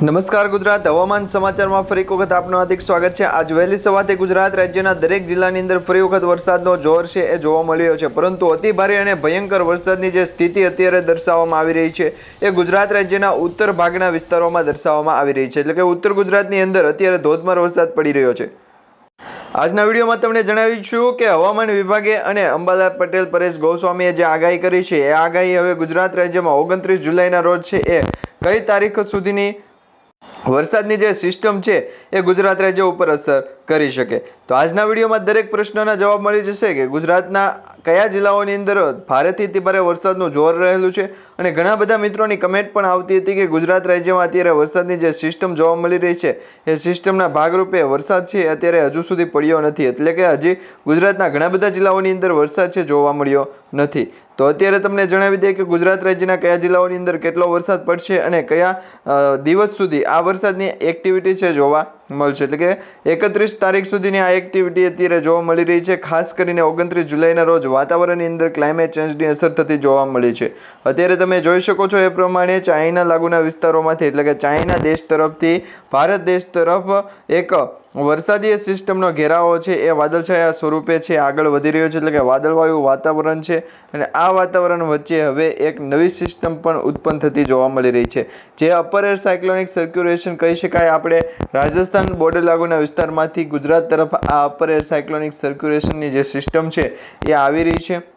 નમસ્કાર ગુજરાત, હવામાન સમાચારમાં ફરી એક વખત આપનું હાર્દિક સ્વાગત છે. આજ વહેલી સવારથી ગુજરાત રાજ્યના દરેક જિલ્લાની અંદર ફરી વખત વરસાદનો જોર છે એ જોવા મળ્યો છે. પરંતુ અતિ ભારે અને ભયંકર વરસાદની જે સ્થિતિ અત્યારે દર્શાવવામાં આવી રહી છે એ ગુજરાત રાજ્યના ઉત્તર ભાગના વિસ્તારોમાં દર્શાવવામાં આવી રહી છે. એટલે કે ઉત્તર ગુજરાતની અંદર અત્યારે ધોધમાર વરસાદ પડી રહ્યો છે. આજના વિડીયોમાં તમને જણાવીશું કે હવામાન વિભાગે અને અંબાલાલ પટેલ, પરેશ ગોસ્વામીએ જે આગાહી કરી છે, એ આગાહી હવે ગુજરાત રાજ્યમાં ઓગણત્રીસ જુલાઈના રોજ છે. એ કઈ તારીખ સુધીની વરસાદની જે સિસ્ટમ છે એ ગુજરાત રાજ્ય ઉપર અસર કરી શકે. તો આજના વિડીયોમાં દરેક પ્રશ્નના જવાબ મળી જશે કે ગુજરાતના કયા જિલ્લાઓની અંદર ભારેથી અતિ ભારે વરસાદનું જોર રહેલું છે? અને ઘણા બધા મિત્રોની કમેન્ટ પણ આવતી હતી કે ગુજરાત રાજ્યમાં અત્યારે વરસાદની જે સિસ્ટમ જોવા મળી રહી છે, એ સિસ્ટમના ભાગરૂપે વરસાદ છે અત્યારે હજુ સુધી પડ્યો નથી. એટલે કે હજી ગુજરાતના ઘણા બધા જિલ્લાઓની અંદર વરસાદ છે જોવા મળ્યો નથી. તો અત્યારે તમને જણાવી દઈએ કે ગુજરાત રાજ્યના કયા જિલ્લાઓની અંદર કેટલો વરસાદ પડશે અને કયા દિવસ સુધી આ વરસાદની એક્ટિવિટી છે જોવા મળશે. એટલે કે એકત્રીસ તારીખ સુધીની આ એક્ટિવિટી અત્યારે જોવા મળી રહી છે. ખાસ કરીને ઓગણત્રીસ જુલાઈના રોજ વાતાવરણની અંદર ક્લાઇમેટ ચેન્જની અસર થતી જોવા મળી છે. અત્યારે તમે જોઈ શકો છો એ પ્રમાણે ચાઇના લાગુના વિસ્તારોમાંથી, એટલે કે ચાઇના દેશ તરફથી ભારત દેશ તરફ એક વરસાદીય સિસ્ટમનો ઘેરાવો છે, એ વાદળછાયા સ્વરૂપે છે, આગળ વધી રહ્યો છે, એટલે કે વાદળવાયુ વાતાવરણ છે, અને આ વાતાવરણ વચ્ચે હવે એક નવી સિસ્ટમ પણ ઉત્પન્ન થતી જોવા મળી રહી છે. જે અપર એર સાયક્લોનિક સર્ક્યુલેશન કહી શકાય, આપણે રાજસ્થાન બોર્ડર લાગુના વિસ્તારમાંથી ગુજરાત તરફ આ અપર એર સાયક્લોનિક સર્ક્યુલેશનની જે સિસ્ટમ છે, એ આવી રહી છે.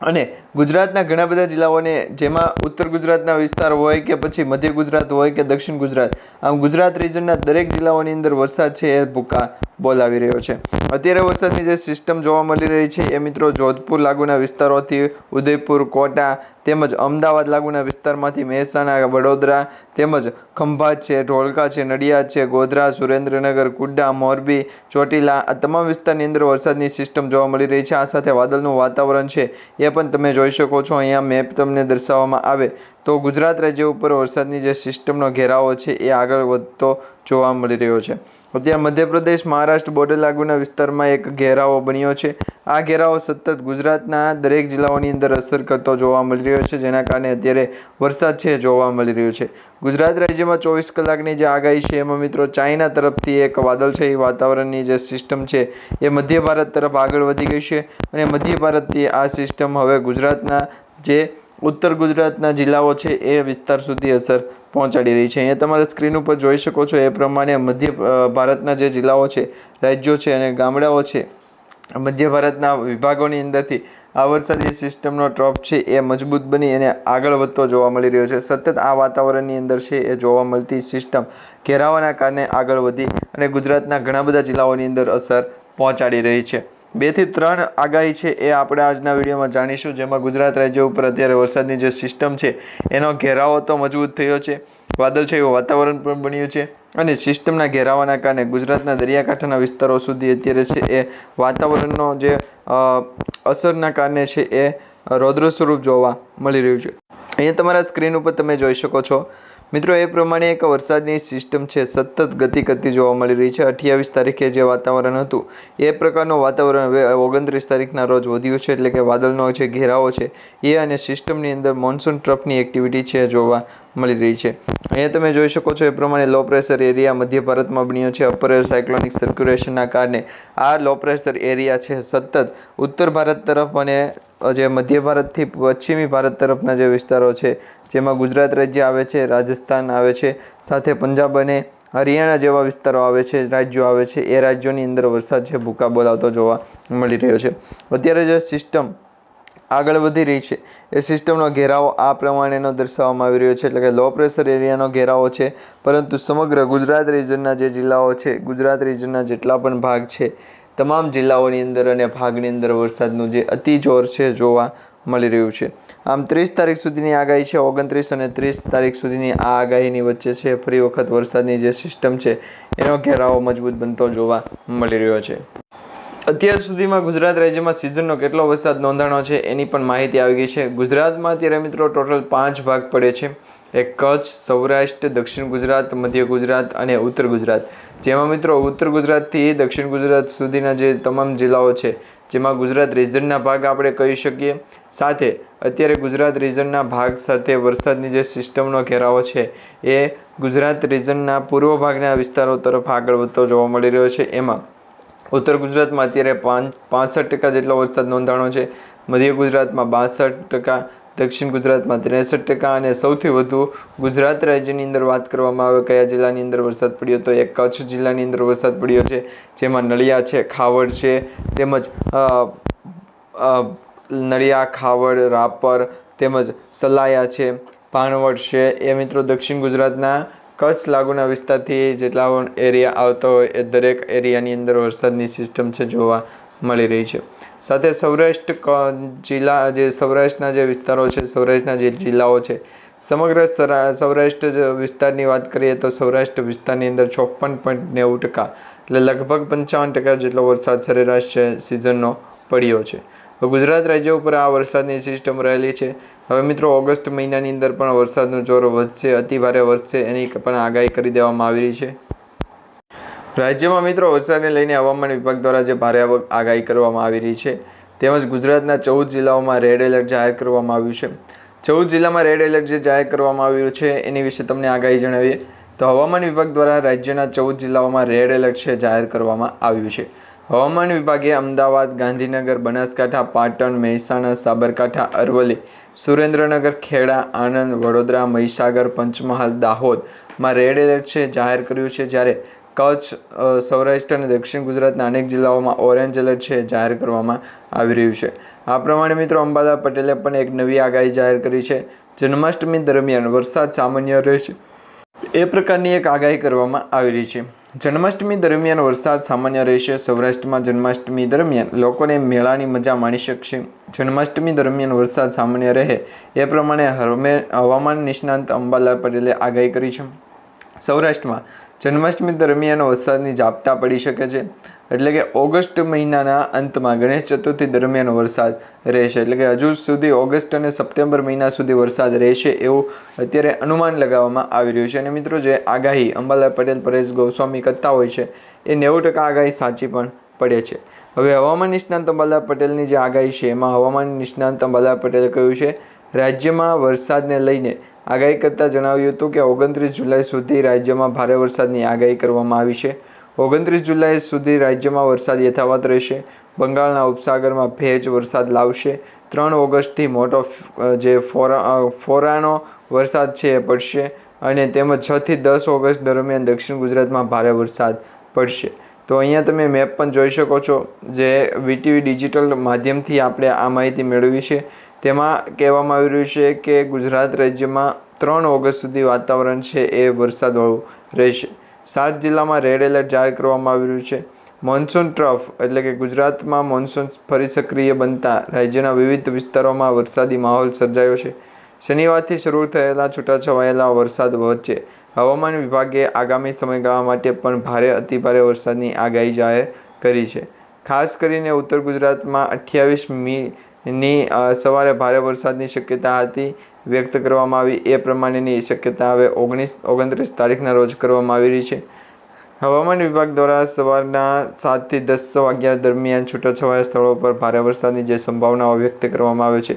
અને ગુજરાતના ઘણા બધા જિલ્લાઓને જેમાં ઉત્તર ગુજરાતના વિસ્તાર હોય કે પછી મધ્ય ગુજરાત હોય કે દક્ષિણ ગુજરાત, આમ ગુજરાત રિજનના દરેક જિલ્લાઓની અંદર વરસાદ છે એ ભૂકા બોલાવી રહ્યો છે. અત્યારે વરસાદની જે સિસ્ટમ જોવા મળી રહી છે એ મિત્રો જોધપુર લાગુના વિસ્તારોથી ઉદયપુર, કોટા તેમજ અમદાવાદ લાગુના વિસ્તારમાંથી મહેસાણા, વડોદરા તેમજ ખંભાત છે, ઢોલકા છે, નડિયાદ છે, ગોધરા, સુરેન્દ્રનગર, કુડા, મોરબી, ચોટીલા આ તમામ વિસ્તારની અંદર વરસાદની સિસ્ટમ જોવા મળી રહી છે. આ સાથે વાદળનું વાતાવરણ છે એ પણ તમે જોઈ શકો છો. અહીંયા મેપ તમને દર્શાવવામાં આવે તો ગુજરાત રાજ્ય ઉપર વરસાદની જે સિસ્ટમનો ઘેરાવો છે એ આગળ વધતો જોવા મળી રહ્યો છે. અત્યારે મધ્યપ્રદેશ મહારાષ્ટ્ર બોર્ડર લાગુના વિસ્તારમાં એક ઘેરાવો બન્યો છે. આ ઘેરાવો સતત ગુજરાતના દરેક જિલ્લાઓની અંદર અસર કરતો જોવા મળી રહ્યો છે, જેના કારણે અત્યારે વરસાદ છે જોવા મળી રહ્યો છે. ગુજરાત રાજ્યમાં ચોવીસ કલાકની જે આગાહી છે, એમાં મિત્રો ચાઇના તરફથી એક વાદળછાઈ વાતાવરણની જે સિસ્ટમ છે, એ મધ્ય ભારત તરફ આગળ વધી ગઈ છે અને મધ્ય ભારતથી આ સિસ્ટમ હવે ગુજરાતના જે ઉત્તર ગુજરાતના જિલ્લાઓ છે એ વિસ્તાર સુધી અસર પહોંચાડી રહી છે. અહીંયા તમારે સ્ક્રીન ઉપર જોઈ શકો છો એ પ્રમાણે મધ્ય ભારતના જે જિલ્લાઓ છે, રાજ્યો છે અને ગામડાઓ છે, મધ્ય ભારતના વિભાગોની અંદરથી આ વરસાદી સિસ્ટમનો ટ્રોપ છે એ મજબૂત બની અને આગળ વધતો જોવા મળી રહ્યો છે. સતત આ વાતાવરણની અંદર છે એ જોવા મળતી સિસ્ટમ ઘેરાવાના કારણે આગળ વધી અને ગુજરાતના ઘણા બધા જિલ્લાઓની અંદર અસર પહોંચાડી રહી છે. બેથી ત્રણ આગાહી છે એ આપણે આજના વિડીયોમાં જાણીશું. જેમાં ગુજરાત રાજ્ય ઉપર અત્યારે વરસાદની જે સિસ્ટમ છે, એનો ઘેરાવો તો મજબૂત થયો છે. વાદળછાયું વાતાવરણ પણ બન્યું છે અને સિસ્ટમના ઘેરાવાના કારણે ગુજરાતના દરિયાકાંઠાના વિસ્તારો સુધી અત્યારે છે એ વાતાવરણનો જે અસરના કારણે છે એ રૌદ્ર સ્વરૂપ જોવા મળી રહ્યું છે. અહીંયા તમારા સ્ક્રીન ઉપર તમે જોઈ શકો છો મિત્રો, એ પ્રમાણે એક વરસાદની સિસ્ટમ છે, સતત ગતિ કરતી જોવા મળી રહી છે. અઠ્યાવીસ તારીખે જે વાતાવરણ હતું, એ પ્રકારનું વાતાવરણ હવે ઓગણત્રીસ તારીખના રોજ વધ્યું છે, એટલે કે વાદળનો જે ઘેરાવો છે, એ અને સિસ્ટમની અંદર મોન્સૂન ટ્રફની એક્ટિવિટી છે જોવા મળી રહી છે. અહીંયા તમે જોઈ શકો છો, એ પ્રમાણે લો પ્રેશર એરિયા મધ્ય ભારતમાં બન્યો છે. અપર એર સાયક્લોનિક સર્ક્યુલેશનના કારણે આ લો પ્રેશર એરિયા છે સતત ઉત્તર ભારત તરફ અને જે મધ્ય ભારતથી પશ્ચિમી ભારત તરફના જે વિસ્તારો છે, જેમાં ગુજરાત રાજ્ય આવે છે, રાજસ્થાન આવે છે, સાથે પંજાબ અને હરિયાણા જેવા વિસ્તારો આવે છે, રાજ્યો આવે છે, એ રાજ્યોની અંદર વરસાદ છે, ભૂકા બોલાવતો જોવા મળી રહ્યો છે. અત્યારે જે સિસ્ટમ આગળ વધી રહી છે, એ સિસ્ટમનો ઘેરાવો આ પ્રમાણેનો દર્શાવવામાં આવી રહ્યો છે, એટલે કે લો પ્રેશર એરિયાનો ઘેરાવો છે, પરંતુ સમગ્ર ગુજરાત રિજનના જે જિલ્લાઓ છે, ગુજરાત રિજનના જેટલા પણ ભાગ છે તમામ જિલ્લાઓની અંદર અને ભાગની અંદર વરસાદનું જે અતિ જોર છે જોવા મળી રહ્યું છે. આમ ત્રીસ તારીખ સુધીની આગાહી છે, ઓગણત્રીસ અને ત્રીસ તારીખ સુધીની આ આગાહીની વચ્ચે છે, ફરી વખત વરસાદની જે સિસ્ટમ છે, એનો ઘેરાવો મજબૂત બનતો જોવા મળી રહ્યો છે. અત્યાર સુધીમાં ગુજરાત રાજ્યમાં સિઝનનો કેટલો વરસાદ નોંધાણો છે એની પણ માહિતી આવી ગઈ છે. ગુજરાતમાં અત્યારે મિત્રો ટોટલ પાંચ ભાગ પડે છે. એક કચ્છ, સૌરાષ્ટ્ર, દક્ષિણ ગુજરાત, મધ્ય ગુજરાત અને ઉત્તર ગુજરાત. જેમાં મિત્રો ઉત્તર ગુજરાતથી દક્ષિણ ગુજરાત સુધીના જે તમામ જિલ્લાઓ છે, જેમાં ગુજરાત રિજનના ભાગ આપણે કહી શકીએ. સાથે અત્યારે ગુજરાત રિજનના ભાગ સાથે વરસાદની જે સિસ્ટમનો ઘેરાવો છે, એ ગુજરાત રિજનના પૂર્વ ભાગના વિસ્તારો તરફ આગળ વધતો જોવા મળી રહ્યો છે. એમાં ઉત્તર ગુજરાતમાં અત્યારે પાંચ, પાસઠ ટકા જેટલો વરસાદ નોંધાણો છે, મધ્ય ગુજરાતમાં બાસઠ ટકા દક્ષિણ ગુજરાતમાં ત્રેસઠ ટકા અને સૌથી વધુ ગુજરાત રાજ્યની અંદર વાત કરવામાં આવે કયા જિલ્લાની અંદર વરસાદ પડ્યો તો એ કચ્છ જિલ્લાની અંદર વરસાદ પડ્યો છે, જેમાં નળિયા છે, ખાવડ છે, તેમજ નળિયા, ખાવડ, રાપર, તેમજ સલાયા છે પાણવડ છે. એ મિત્રો દક્ષિણ ગુજરાતના કચ્છ લાગુના વિસ્તારથી જેટલા પણ એરિયા આવતો હોય એ દરેક એરિયાની અંદર વરસાદની સિસ્ટમ છે જોવા મળી રહી છે. સાથે સૌરાષ્ટ્ર જિલ્લા જે સૌરાષ્ટ્રના જે વિસ્તારો છે, સૌરાષ્ટ્રના જે જિલ્લાઓ છે, સમગ્ર સૌરાષ્ટ્ર વિસ્તારની વાત કરીએ તો સૌરાષ્ટ્ર વિસ્તારની અંદર ચોપન પોઈન્ટ નેવું ટકા એટલે લગભગ પંચાવન ટકા જેટલો વરસાદ સરેરાશ છે સિઝનનો પડ્યો છે. ગુજરાત રાજ્ય ઉપર આ વરસાદની સિસ્ટમ રહેલી છે. હવે મિત્રો ઓગસ્ટ મહિનાની અંદર પણ વરસાદનું જોર વધશે, અતિભારે વધશે એની પણ આગાહી કરી દેવામાં આવી રહી છે. રાજ્યમાં મિત્રો વરસાદને લઈને હવામાન વિભાગ દ્વારા જે ભારે આગાહી કરવામાં આવી રહી છે, તેમજ ગુજરાતના ચૌદ જિલ્લાઓમાં રેડ એલર્ટ જાહેર કરવામાં આવ્યું છે. ચૌદ જિલ્લામાં રેડ એલર્ટ જે જાહેર કરવામાં આવ્યું છે, એની વિશે તમને આગાહી જણાવીએ. તો હવામાન વિભાગ દ્વારા રાજ્યના ચૌદ જિલ્લાઓમાં રેડ એલર્ટ છે, જાહેર કરવામાં આવ્યું છે. હવામાન વિભાગે અમદાવાદ, ગાંધીનગર, બનાસકાંઠા, પાટણ, મહેસાણા, સાબરકાંઠા, અરવલ્લી, સુરેન્દ્રનગર, ખેડા, આણંદ, વડોદરા, મહીસાગર, પંચમહાલ દાહોદમાં રેડ એલર્ટ છે, જાહેર કર્યું છે. જ્યારે કચ્છ સૌરાષ્ટ્ર અને દક્ષિણ ગુજરાતના અનેક જિલ્લાઓમાં ઓરેન્જ એલર્ટ છે જાહેર કરવામાં આવી રહ્યું છે. આ પ્રમાણે મિત્રો અંબાદા પટેલે પણ એક નવી આગાહી જાહેર કરી છે. જન્માષ્ટમી દરમિયાન વરસાદ સામાન્ય રહેશે એ પ્રકારની એક આગાહી કરવામાં આવી રહી છે. જન્માષ્ટમી દરમિયાન વરસાદ સામાન્ય રહેશે સૌરાષ્ટ્રમાં જન્માષ્ટમી દરમિયાન લોકોને મેળાની મજા માણી શકશે. જન્માષ્ટમી દરમિયાન વરસાદ સામાન્ય રહે એ પ્રમાણે હવામાન નિષ્ણાંત અંબાલાલ પટેલે આગાહી કરી છે. સૌરાષ્ટ્રમાં જન્માષ્ટમી દરમિયાન વરસાદની ઝાપટા પડી શકે છે. એટલે કે ઓગસ્ટ મહિનાના અંતમાં ગણેશ ચતુર્થી દરમિયાન વરસાદ રહેશે. એટલે કે હજુ સુધી ઓગસ્ટ અને સપ્ટેમ્બર મહિના સુધી વરસાદ રહેશે એવું અત્યારે અનુમાન લગાવવામાં આવી રહ્યું છે. અને મિત્રો, જે આગાહી અંબાલાલ પટેલ, પરેશ ગોસ્વામી કરતા હોય છે, એ નેવું ટકા આગાહી સાચી પણ પડે છે. હવે હવામાન નિષ્ણાંત અંબાલાલ પટેલની જે આગાહી છે, એમાં હવામાન નિષ્ણાંત અંબાલાલ પટેલે કહ્યું છે રાજ્યમાં વરસાદને લઈને આગાહી કરતાં જણાવ્યું હતું કે ઓગણત્રીસ જુલાઈ સુધી રાજ્યમાં ભારે વરસાદની આગાહી કરવામાં આવી છે. ઓગણત્રીસ જુલાઈ સુધી રાજ્યમાં વરસાદ યથાવત રહેશે. બંગાળના ઉપસાગરમાં ભેજ વરસાદ લાવશે. ત્રણ ઓગસ્ટથી મોટો જે ફોરાનો વરસાદ છે એ પડશે અને તેમજ છથી દસ ઓગસ્ટ દરમિયાન દક્ષિણ ગુજરાતમાં ભારે વરસાદ પડશે. તો અહીંયા તમે મેપ પણ જોઈ શકો છો, જે વીટીવી ડિજિટલ માધ્યમથી આપણે આ માહિતી મેળવી છે. તેમાં કહેવામાં આવી રહ્યું છે કે ગુજરાત રાજ્યમાં ત્રણ ઓગસ્ટ સુધી વાતાવરણ છે એ વરસાદવાળું રહેશે. સાત જિલ્લામાં રેડ એલર્ટ જાહેર કરવામાં આવી રહ્યું છે. મોન્સૂન ટ્રફ એટલે કે ગુજરાતમાં મોન્સૂન ફરી સક્રિય બનતા રાજ્યના વિવિધ વિસ્તારોમાં વરસાદી માહોલ સર્જાયો છે. શનિવારથી શરૂ થયેલા છૂટાછવાયેલા વરસાદ વચ્ચે હવામાન વિભાગે આગામી સમયગાળા માટે પણ ભારે અતિભારે વરસાદની આગાહી જાહેર કરી છે. ખાસ કરીને ઉત્તર ગુજરાતમાં અઠ્યાવીસ મી ની સવારે ભારે વરસાદની શક્યતા હતી વ્યક્ત કરવામાં આવી. એ પ્રમાણેની શક્યતા હવે ઓગણીસ, ઓગણત્રીસ તારીખના રોજ કરવામાં આવી રહી છે. હવામાન વિભાગ દ્વારા સવારના સાતથી દસ વાગ્યા દરમિયાન છૂટાછવાયા સ્થળો પર ભારે વરસાદની જે સંભાવનાઓ વ્યક્ત કરવામાં આવે છે,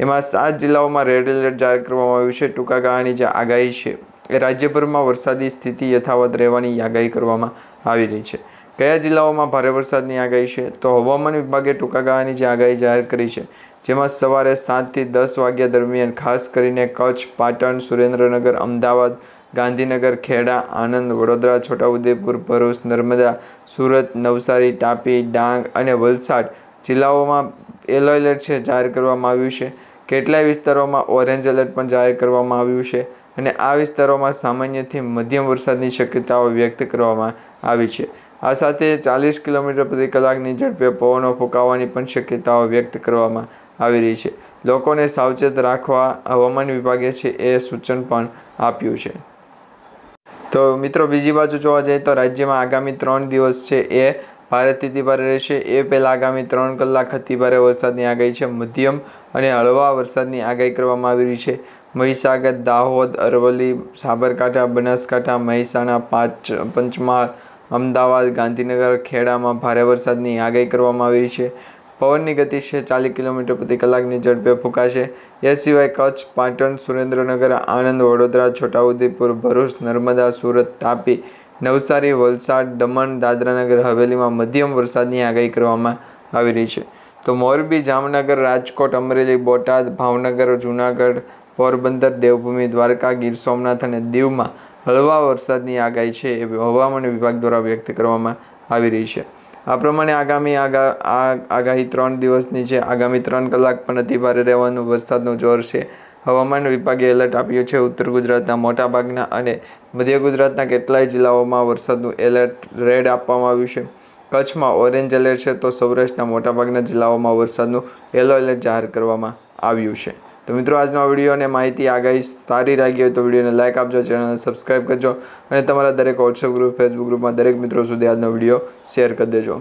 એમાં સાત જિલ્લાઓમાં રેડ એલર્ટ જાહેર કરવામાં આવ્યું છે. ટૂંકા ગાળાની જે આગાહી છે, એ રાજ્યભરમાં વરસાદી સ્થિતિ યથાવત રહેવાની આગાહી કરવામાં આવી રહી છે. કયા જિલ્લાઓમાં ભારે વરસાદની આગાહી છે? તો હવામાન વિભાગે ટૂંકા ગાળાની જે આગાહી જાહેર કરી છે, જેમાં સવારે સાતથી દસ વાગ્યા દરમિયાન ખાસ કરીને કચ્છ, પાટણ, સુરેન્દ્રનગર, અમદાવાદ, ગાંધીનગર, ખેડા, આણંદ, વડોદરા, છોટાઉદેપુર, ભરૂચ, નર્મદા, સુરત, નવસારી, તાપી, ડાંગ અને વલસાડ જિલ્લાઓમાં યલો એલર્ટ છે જાહેર કરવામાં આવ્યું છે. કેટલાય વિસ્તારોમાં ઓરેન્જ એલર્ટ પણ જાહેર કરવામાં આવ્યું છે અને આ વિસ્તારોમાં સામાન્યથી મધ્યમ વરસાદની શક્યતાઓ વ્યક્ત કરવામાં આવી છે. આ સાથે ચાલીસ કિલોમીટર પ્રતિ કલાકની ઝડપે પવનો ફૂંકાવાની પણ શક્યતાઓ વ્યક્ત કરવામાં આવી રહી છે. લોકોને સાવચેત રાખવા હવામાન વિભાગે છે એ સૂચન પણ આપ્યું છે. તો મિત્રો, બીજી બાજુ જોવા જઈએ તો રાજ્યમાં આગામી ત્રણ દિવસ છે એ ભારેથી અતિભારે રહેશે. એ પહેલાં આગામી ત્રણ કલાક ભારે વરસાદની આગાહી છે. મધ્યમ અને હળવા વરસાદની આગાહી કરવામાં આવી રહી છે. મહીસાગર, દાહોદ, અરવલ્લી, સાબરકાંઠા, બનાસકાંઠા, મહેસાણા, પાંચ પંચમહાલ અમદાવાદ, ગાંધીનગર, ખેડામાં ભારે વરસાદની આગાહી કરવામાં આવી છે. પવનની ગતિ છે ચાલીસ કિલોમીટર પ્રતિ કલાકની ઝડપે ફૂંકાશે. એ સિવાય કચ્છ, પાટણ, સુરેન્દ્રનગર, આણંદ, વડોદરા, છોટાઉદેપુર, ભરૂચ, નર્મદા, સુરત, તાપી, નવસારી, વલસાડ, દમણ, દાદરાનગર, હવેલીમાં મધ્યમ વરસાદની આગાહી કરવામાં આવી રહી છે. તો મોરબી, જામનગર, રાજકોટ, અમરેલી, બોટાદ, ભાવનગર, જૂનાગઢ, પોરબંદર, દેવભૂમિ, દ્વારકા, ગીર સોમનાથ અને દીવમાં હળવા વરસાદની આગાહી છે એ હવામાન વિભાગ દ્વારા વ્યક્ત કરવામાં આવી રહી છે. આ પ્રમાણે આગામી આગાહી ત્રણ દિવસની છે. આગામી ત્રણ કલાક પણ અતિ ભારે રહેવાનું વરસાદનું જોર છે. હવામાન વિભાગે એલર્ટ આપ્યું છે. ઉત્તર ગુજરાતના મોટાભાગના અને મધ્ય ગુજરાતના કેટલાય જિલ્લાઓમાં વરસાદનું એલર્ટ રેડ આપવામાં આવ્યું છે. કચ્છમાં ઓરેન્જ એલર્ટ છે તો સૌરાષ્ટ્રના મોટાભાગના જિલ્લાઓમાં વરસાદનું યલો એલર્ટ જાહેર કરવામાં આવ્યું છે. તો મિત્રો, આજનો આ વીડિયો અને માહિતી આગાહી સારી લાગી હોય તો વિડીયોને લાઇક આપજો, ચેનલને સબસ્ક્રાઈબ કરજો અને તમારા દરેક વોટ્સએપ ગ્રુપ ફેસબુક ગ્રુપમાં દરેક મિત્રો સુધી આજનો વીડિયો શેર કરી દેજો.